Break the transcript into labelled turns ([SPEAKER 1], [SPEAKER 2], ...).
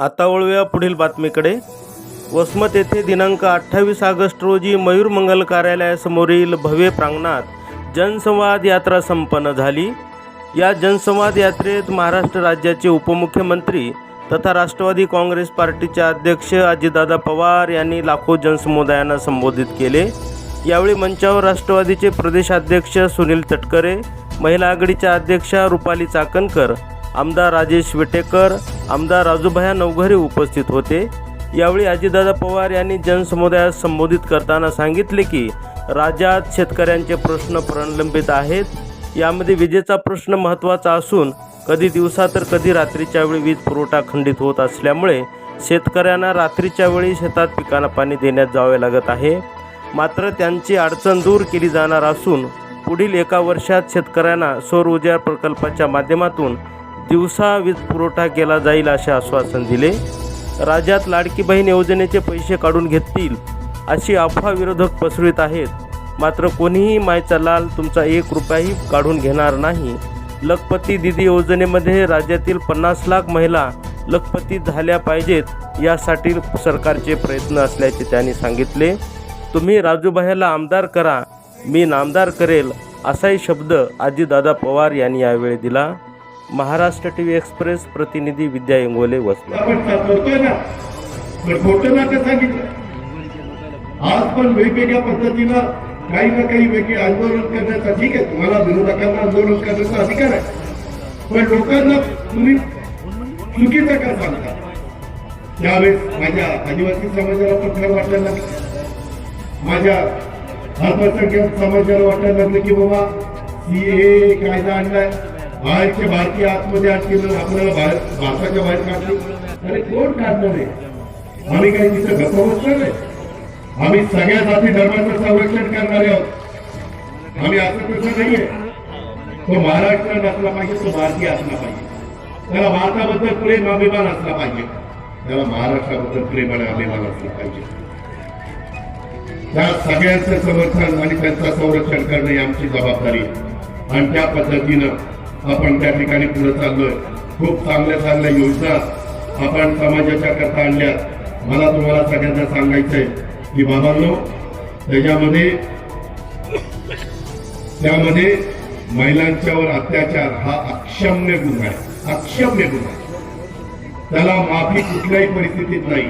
[SPEAKER 1] आता वळूया पुढील बातमीकडे. वसमत येथे दिनांक अठ्ठावीस ऑगस्ट रोजी मयूर मंगल कार्यालयासमोरील भव्य प्रांगणात जनसंवाद यात्रा संपन्न झाली. या जनसंवाद यात्रेत महाराष्ट्र राज्याचे उपमुख्यमंत्री तथा राष्ट्रवादी काँग्रेस पार्टीचे अध्यक्ष अजितदादा पवार यांनी लाखो जनसमुदायांना संबोधित केले. यावेळी मंचावर राष्ट्रवादीचे प्रदेशाध्यक्ष सुनील तटकरे महिला आघाडीच्या अध्यक्षा रुपाली चाकणकर आमदार राजेश विटेकर आमदार राजूभाया नवघरे उपस्थित होते. यावेळी अजितदादा पवार यांनी जनसमुदायास संबोधित करताना सांगितले की राज्यात शेतकऱ्यांचे प्रश्न प्रलंबित आहेत. यामध्ये विजेचा प्रश्न महत्त्वाचा असून कधी दिवसा तर कधी रात्रीच्या वेळी वीज पुरवठा खंडित होत असल्यामुळे शेतकऱ्यांना रात्रीच्या वेळी शेतात पिकांना पाणी देण्यात जावे लागत आहे. मात्र त्यांची अडचण दूर केली जाणार असून पुढील एका वर्षात शेतकऱ्यांना सौर ऊर्जा प्रकल्पाच्या माध्यमातून दिवसा वीज पुरवठा केला जाईल असे आश्वासन दिले. राज्यात लाडकी बहीण योजनेचे पैसे काढून घेतील अशी अफवा विरोधक पसरवित आहेत. मात्र कोणीही मायचा लाल तुमचा एक रुपयाही काढून घेणार नाही. लखपती दिदी योजनेमध्ये राज्यातील पन्नास लाख महिला लखपती झाल्या पाहिजेत यासाठी सरकारचे प्रयत्न असल्याचे त्यांनी सांगितले. तुम्ही राजूभाईला आमदार करा मी नामदार करेल असाही शब्द आजीदादा पवार यांनी यावेळी दिला. महाराष्ट्र टी व्ही एक्सप्रेस प्रतिनिधी विद्या इंगोले वसला
[SPEAKER 2] आपण आज पण वेगवेगळ्या पद्धतीनं काही ना काही वेगळे आंदोलन करण्याचा ठीक आहे. तुम्हाला विरोधकांना आंदोलन करण्याचा अधिकार आहे. पण लोकांना तुम्ही चुकीचं का सांगता? त्यावेळेस माझ्या आदिवासी समाजाला पण खरं वाटायला लागलं माझ्या अल्पसंख्याक समाजाला वाटायला लागलं की बाबा सीए कायदा आणलाय. बाहेरचे भारतीय आतमध्ये आत केलं आपल्याला भारताच्या बाहेर काढले. अरे कोण काढणार आहे? आम्ही काही तिथं गप्पा नाही. आम्ही सगळ्या जाती धर्माचं संरक्षण करणारे आहोत. आम्ही असं कसं नाहीये. तो महाराष्ट्रात असला पाहिजे तो भारतीय असला पाहिजे. त्याला भारताबद्दल प्रेम अभिमान असला पाहिजे. त्याला महाराष्ट्राबद्दल प्रेम आणि अभिमान असला पाहिजे. त्या सगळ्यांचं समर्थन आणि त्यांचं संरक्षण करणं ही आमची जबाबदारी. आहे आणि त्या पद्धतीनं आपण त्या ठिकाणी पुढे चाललोय. खूप चांगल्या चांगल्या योजना आपण समाजाच्या करता आणल्या मला तुम्हाला सगळ्यांना सांगायचंय की बाबांनो त्याच्यामध्ये त्यामध्ये महिलांच्यावर अत्याचार हा अक्षम्य गुन्हा आहे. अक्षम्य गुन्हा आहे. त्याला माफी कुठल्याही परिस्थितीत नाही.